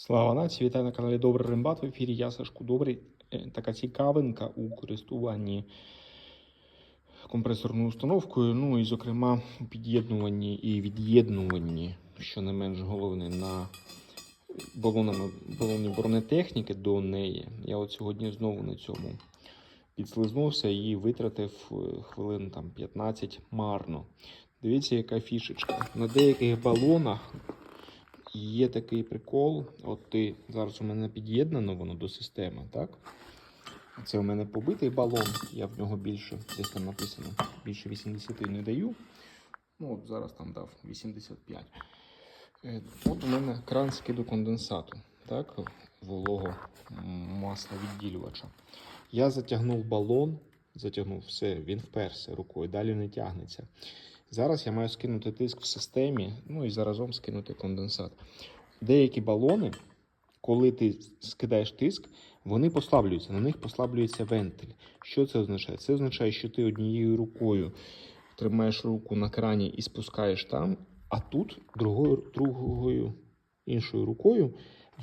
Слава нації, вітаю на каналі Добрий Римбат. В ефірі я Сашку Добрий. Е, Така цікавинка у користуванні компресорною установкою, ну і, зокрема, у під'єднуванні і від'єднуванні, що не менш головне, на балонами балоні бронетехніки до неї. Я от сьогодні знову на цьому підслизнувся і витратив е, хвилин там 15 марно. Дивіться, яка фішечка. На деяких балонах Є такий прикол. От ти зараз у мене під'єднано воно до системи, так? Це у мене побитий балон, я в нього більше, десь там написано, більше 80 не даю. Ну, от зараз там дав 85. Е, От у мене кран скиду конденсату, так? Волого масла відділювача. Я затягнув балон, затягнув все, він вперся рукою, далі не тягнеться. Зараз я маю скинути тиск в системі, ну і заразом скинути конденсат. Деякі балони, коли ти скидаєш тиск, вони послаблюються, на них послаблюється вентиль. Що це означає? Це означає, що ти однією рукою тримаєш руку на крані і спускаєш там, а тут другою, другою іншою рукою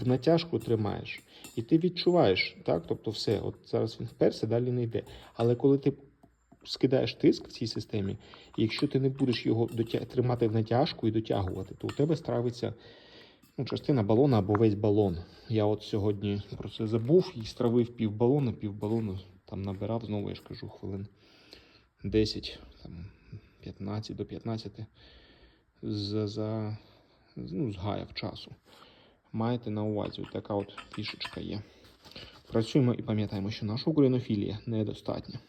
в натяжку тримаєш. І ти відчуваєш, так? Тобто все, от зараз він вперся, далі не йде. Але коли ти скидаєш тиск в цій системі, і якщо ти не будеш його тримати в натяжку і дотягувати, то у тебе стравиться ну, частина балона або весь балон. Я от сьогодні про це забув і стравив пів балона, пів балону там набирав, знову я ж кажу, хвилин 10, там, 15 до 15 за, за, ну, згаяв часу. Маєте на увазі, така от фішечка є. Працюємо і пам'ятаємо, що наша українофілія недостатня.